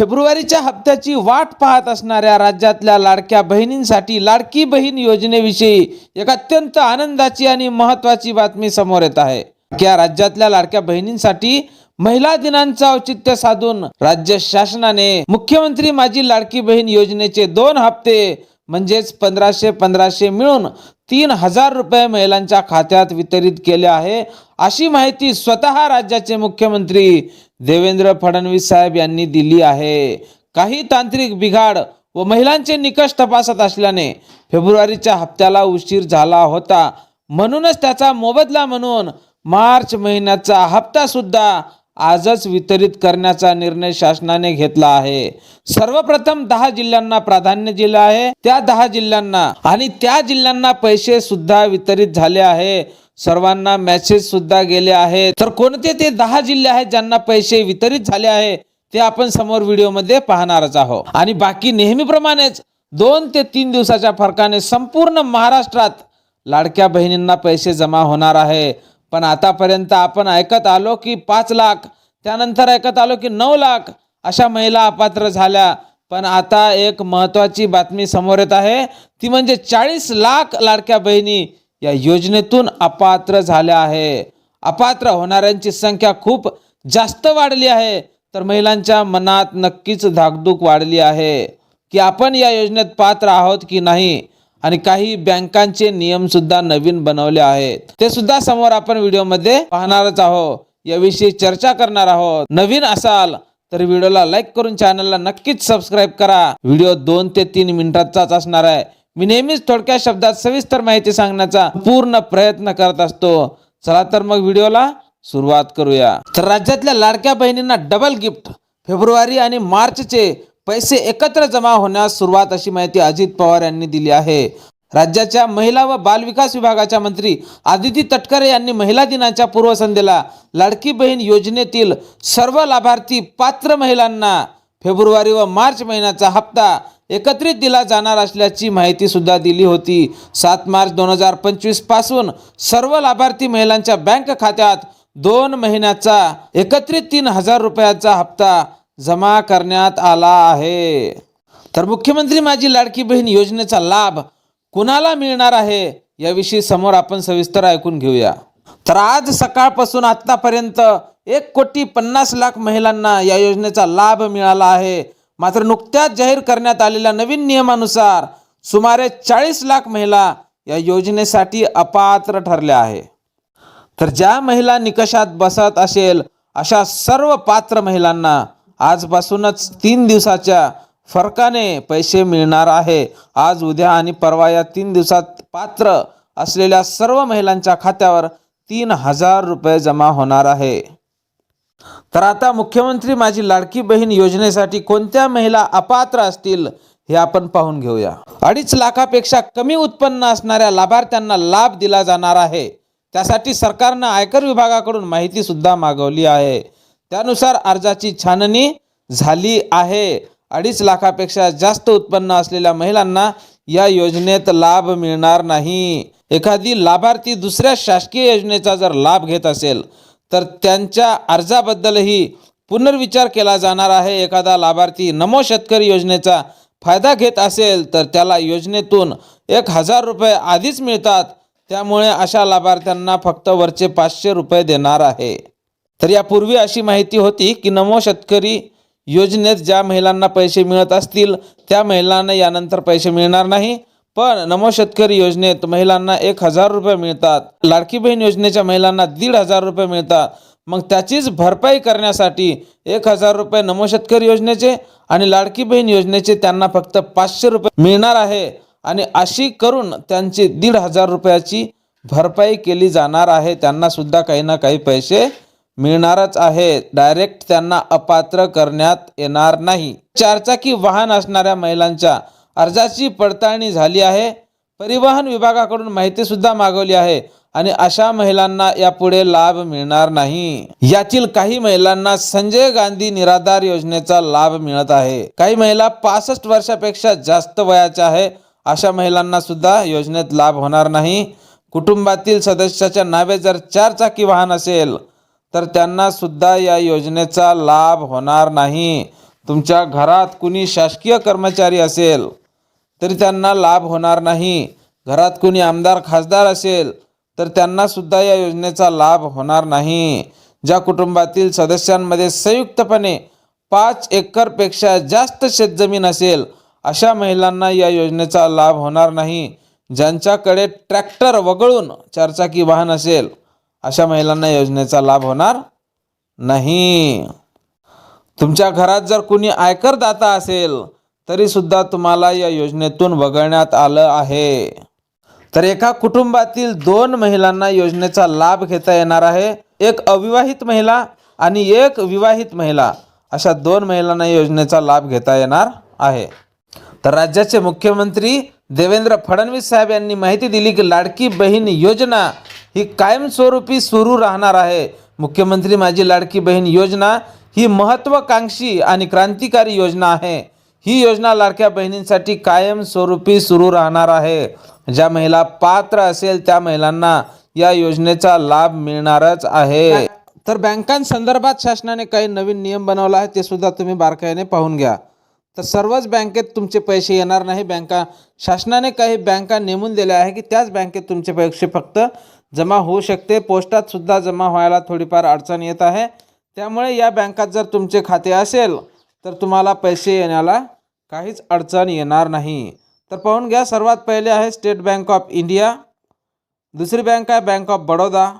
फेब्रुवारीच्या हप्त्याची वाट पाहत असणाऱ्या राज्यातल्या लाडक्या बहिणींसाठी लाडकी बहीण योजनेविषयी एक अत्यंत आनंदाची आणि महत्त्वाची बातमी समोर येत आहे. या राज्यातल्या लाडक्या बहिणींसाठी महिला दिनांचं औचित्य साधून राज्य शासनाने मुख्यमंत्री माझी लाडकी बहीण योजनेचे दोन हप्ते म्हणजेच पंधराशे पंधराशे मिळून तीन हजार रुपये महिलांच्या खात्यात वितरित केले आहे अशी माहिती स्वतः राज्याचे मुख्यमंत्री देवेंद्र फडणवीस साहेब यांनी दिली आहे. काही तांत्रिक बिघाड व महिलांचे निकष तपासत असल्याने फेब्रुवारीच्या हप्त्याला उशीर झाला होता. म्हणूनच त्याचा मोबदला म्हणून मार्च महिन्याचा हप्ता सुद्धा आजच वितरित करण्याचा निर्णय शासनाने घेतला आहे. सर्वप्रथम दहा जिल्ह्यांना प्राधान्य दिलं आहे. त्या दहा जिल्ह्यांना आणि त्या जिल्ह्यांना पैसे सुद्धा वितरित झाले आहे. सर्वांना मेसेज सुद्धा गेले आहेत तर कोणते ते दहा जिल्हे आहेत ज्यांना पैसे वितरित झाले आहे ते आपण समोर व्हिडिओमध्ये पाहणारच आहोत. आणि बाकी नेहमीप्रमाणेच दोन ते तीन दिवसाच्या फरकाने संपूर्ण महाराष्ट्रात लाडक्या बहिणींना पैसे जमा होणार आहे. पण आतापर्यंत आपण ऐकत आलो की पाच लाख त्यानंतर ऐकत आलो की नऊ लाख अशा महिला अपात्र झाल्या. पण आता एक महत्त्वाची बातमी समोर येत आहे. ती म्हणजे चाळीस लाख लाडक्या बहिणी या योजनेतून अपात्र झाल्या आहे. अपात्र होणाऱ्यांची संख्या खूप जास्त वाढली आहे. तर महिलांच्या मनात नक्कीच धाकधूक वाढली आहे. की आपण या योजनेत पात्र आहोत की नाही? आणि काही बँकांचे नियम सुद्धा नवीन बनवले आहेत. ते सुद्धा समोर आपण व्हिडिओमध्ये पाहणारच आहोत. याविषयी चर्चा करणार आहोत. नवीन असाल तर व्हिडिओला लाईक करून चॅनलला नक्कीच सबस्क्राईब करा. व्हिडिओ दोन ते तीन मिनिटाचाच असणार आहे. मी नेहमीच थोडक्या शब्दात सविस्तर माहिती सांगण्याचा पूर्ण प्रयत्न करत असतो. चला तर मग व्हिडिओला सुरुवात करूया. तर राज्यातल्या लाडक्या बहिणींना डबल गिफ्ट फेब्रुवारी आणि मार्चचे पैसे एकत्र जमा होण्यास सुरुवात अशी माहिती अजित पवार यांनी दिली आहे. राज्याच्या महिला व बालविकास विभागाच्या मंत्री आदिती तटकरे यांनी महिला दिनाच्या पूर्वसंध्येला लाडकी बहीण योजनेतील सर्व लाभार्थी पात्र महिलांना फेब्रुवारी व मार्च महिन्याचा हप्ता एकत्रित दिला जाणार असल्याची माहिती सुद्धा दिली होती. सात मार्च दोन हजार पंचवीसपासून सर्व लाभार्थी महिलांच्या बँक खात्यात दोन महिन्याचा एकत्रित तीन हजार रुपयाचा हप्ता जमा करण्यात आला आहे. तर मुख्यमंत्री माझी लाडकी बहीण योजनेचा लाभ कुणाला मिळणार आहे? याविषयी समोर आपण सविस्तर ऐकून घेऊया. तर आज सकाळपासून आत्तापर्यंत एक कोटी पन्नास लाख महिलांना या योजनेचा लाभ मिळाला आहे. मात्र नुकत्याच जाहीर करण्यात आलेल्या नवीन नियमानुसार सुमारे चाळीस लाख महिला या योजनेसाठी अपात्र ठरल्या आहे. तर ज्या महिला निकषात बसत असेल अशा सर्व पात्र महिलांना आजपासूनच तीन दिवसाच्या फरकाने पैसे मिळणार आहे. आज उद्या आणि परवा या तीन दिवसात पात्र असलेल्या सर्व महिलांच्या खात्यावर तीन हजार रुपये जमा होणार आहे. तर आता मुख्यमंत्री माझी लाडकी बहीण योजनेसाठी कोणत्या महिला अपात्र असतील हे आपण पाहून घेऊया. अडीच लाखापेक्षा कमी उत्पन्न असणाऱ्या लाभार्थ्यांना लाभ दिला जाणार आहे. त्यासाठी सरकारनं आयकर विभागाकडून माहिती सुद्धा मागवली आहे. त्यानुसार अर्जाची छाननी झाली आहे. अडीच लाखापेक्षा जास्त उत्पन्न असलेल्या महिलांना या योजनेत लाभ मिळणार नाही. एखादी लाभार्थी दुसऱ्या शासकीय योजनेचा जर लाभ घेत असेल तर त्यांच्या अर्जाबद्दलही पुनर्विचार केला जाणार आहे. एखादा लाभार्थी नमो शेतकरी योजनेचा फायदा घेत असेल तर त्याला योजनेतून एक हजार रुपये आधीच मिळतात. त्यामुळे अशा लाभार्थ्यांना फक्त वरचे पाचशे रुपये देणार आहे. तर यापूर्वी अशी माहिती होती की नमो शेतकरी योजनेत ज्या महिलांना पैसे मिळत असतील त्या महिलांना यानंतर पैसे मिळणार नाही. पण नमो शेतकरी योजनेत महिलांना एक हजार रुपये मिळतात. लाडकी बहीण योजनेच्या महिलांना दीड हजार रुपये मिळतात. मग त्याचीच भरपाई करण्यासाठी एक हजार रुपये नमो शेतकरी योजनेचे आणि लाडकी बहीण योजनेचे त्यांना फक्त पाचशे रुपये मिळणार आहे. आणि अशी करून त्यांची दीड हजार रुपयाची भरपाई केली जाणार आहे. त्यांना सुद्धा काही ना काही पैसे मिळणारच आहे. डायरेक्ट त्यांना अपात्र करण्यात येणार नाही. चारचाकी वाहन असणाऱ्या महिलांच्या अर्जाची पडताळणी झाली आहे. परिवहन विभागाकडून माहिती सुद्धा मागवली आहे आणि अशा महिलांना यापुढे लाभ मिळणार नाही. यातील काही महिलांना संजय गांधी निराधार योजनेचा लाभ मिळत आहे. काही महिला पासष्ट वर्षापेक्षा जास्त वयाच्या आहे. अशा महिलांना सुद्धा योजनेत लाभ होणार नाही. कुटुंबातील सदस्याच्या नावे जर चारचाकी वाहन असेल तर त्यांना सुद्धा या योजनेचा लाभ होणार नाही. तुमच्या घरात कुणी शासकीय कर्मचारी असेल तरी त्यांना लाभ होणार नाही. घरात कुणी आमदार खासदार असेल तर त्यांना सुद्धा या योजनेचा लाभ होणार नाही. ज्या कुटुंबातील सदस्यांमध्ये संयुक्तपणे पाच एकरपेक्षा जास्त शेतजमीन असेल अशा महिलांना या योजनेचा लाभ होणार नाही. ज्यांच्याकडे ट्रॅक्टर वगळून चारचाकी वाहन असेल अशा महिलांना योजनेचा लाभ होणार नाही. तुमच्या घरात जर कुणी आयकरदाता असेल तरी सुद्धा तुम्हाला या योजनेतून वगळण्यात आलं आहे. तर एका कुटुंबातील दोन महिलांना योजनेचा लाभ घेता येणार आहे. एक अविवाहित महिला आणि एक विवाहित महिला अशा दोन महिलांना योजनेचा लाभ घेता येणार आहे. तर राज्याचे मुख्यमंत्री देवेंद्र फडणवीस साहेब यांनी माहिती दिली की लाडकी बहीण योजना ही कायमस्वरूपी सुरू राहणार आहे. मुख्यमंत्री माझी लाडकी बहीण योजना ही महत्त्वाकांक्षी आणि क्रांतिकारी योजना आहे. ही योजना लाडक्या बहिणींसाठी कायमस्वरूपी सुरू राहणार आहे. ज्या महिला पात्र असेल त्या महिलांना या योजनेचा लाभ मिळणारच आहे. तर बँकांसंदर्भात शासनाने काही नवीन नियम बनवला आहे ते सुद्धा तुम्ही बारकाईने पाहून घ्या. तर सर्वच बँकेत तुमचे पैसे येणार नाही. बँका शासनाने काही बँका नेमून दिल्या आहे की त्याच बँकेत तुमचे पैसे फक्त जमा होऊ शकते. पोस्टात सुद्धा जमा व्हायला थोडीफार अडचण येत आहे. त्यामुळे या बँकात जर तुमचे खाते असेल तर तुम्हाला पैसे येण्याला काहीच अडचण येणार नाही. तर पाहून घ्या सर्वात पहिले आहे स्टेट बँक ऑफ इंडिया. दुसरी बँक आहे बँक ऑफ बडोदा.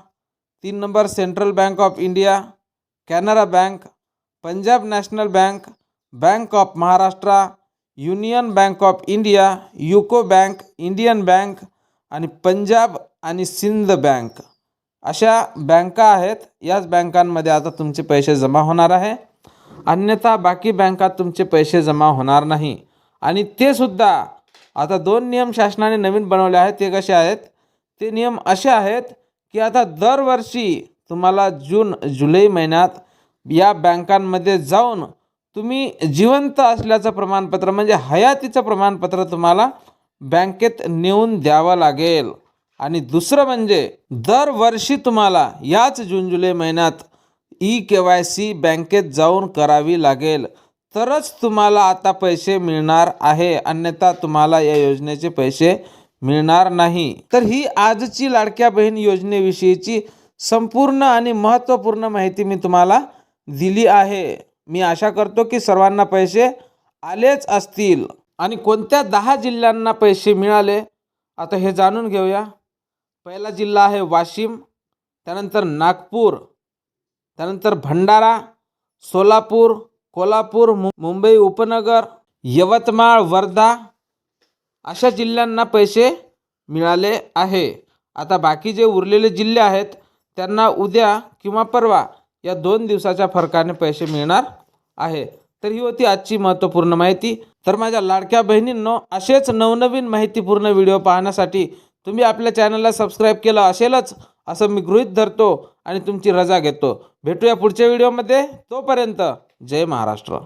तीन number Central Bank of India. Canara Bank. Punjab National Bank. Bank of Maharashtra. Union Bank of India. UCO Bank. Indian Bank. आणि पंजाब आणि सिंध बँक. अशा बँका आहेत याच बँकांमध्ये आता तुमचे पैसे जमा होणार आहे. अन्यथा बाकी बँकात तुमचे पैसे जमा होणार नाही. आणि ते सुद्धा आता दोन नियम शासनाने नवीन बनवले आहेत ते कसे आहेत? ते नियम असे आहेत की आता दरवर्षी तुम्हाला जून जुलै महिन्यात या बँकांमध्ये जाऊन तुम्ही जिवंत असल्याचं प्रमाणपत्र म्हणजे हयातीचं प्रमाणपत्र तुम्हाला बँकेत नेऊन द्यावं लागेल. आणि दुसरं म्हणजे दरवर्षी तुम्हाला याच जून जुलै महिन्यात ई के वाय सी बँकेत जाऊन करावी लागेल. तरच तुम्हाला आता पैसे मिळणार आहे. अन्यथा तुम्हाला या योजनेचे पैसे मिळणार नाही. तर ही आजची लाडक्या बहीण योजनेविषयीची संपूर्ण आणि महत्त्वपूर्ण माहिती मी तुम्हाला दिली आहे. मी आशा करतो की सर्वांना पैसे आलेच असतील. आणि कोणत्या दहा जिल्ह्यांना पैसे मिळाले? आता हे जाणून घेऊया. पहिला जिल्हा आहे वाशिम त्यानंतर नागपूर त्यानंतर भंडारा सोलापूर कोल्हापूर मु मुंबई उपनगर यवतमाळ वर्धा अशा जिल्ह्यांना पैसे मिळाले आहे. आता बाकी जे उरलेले जिल्हे आहेत त्यांना उद्या किंवा परवा या दोन दिवसाच्या फरकाने पैसे मिळणार आहे. तर ही होती आजची महत्त्वपूर्ण माहिती. तर माझ्या लाडक्या बहिणींनो असेच नवनवीन माहितीपूर्ण व्हिडिओ पाहण्यासाठी तुम्ही आपल्या चॅनलला सबस्क्राईब केलं असेलच असं मी गृहीत धरतो आणि तुमची रजा घेतो. भेटूया पुढच्या व्हिडिओमध्ये तोपर्यंत जय महाराष्ट्र.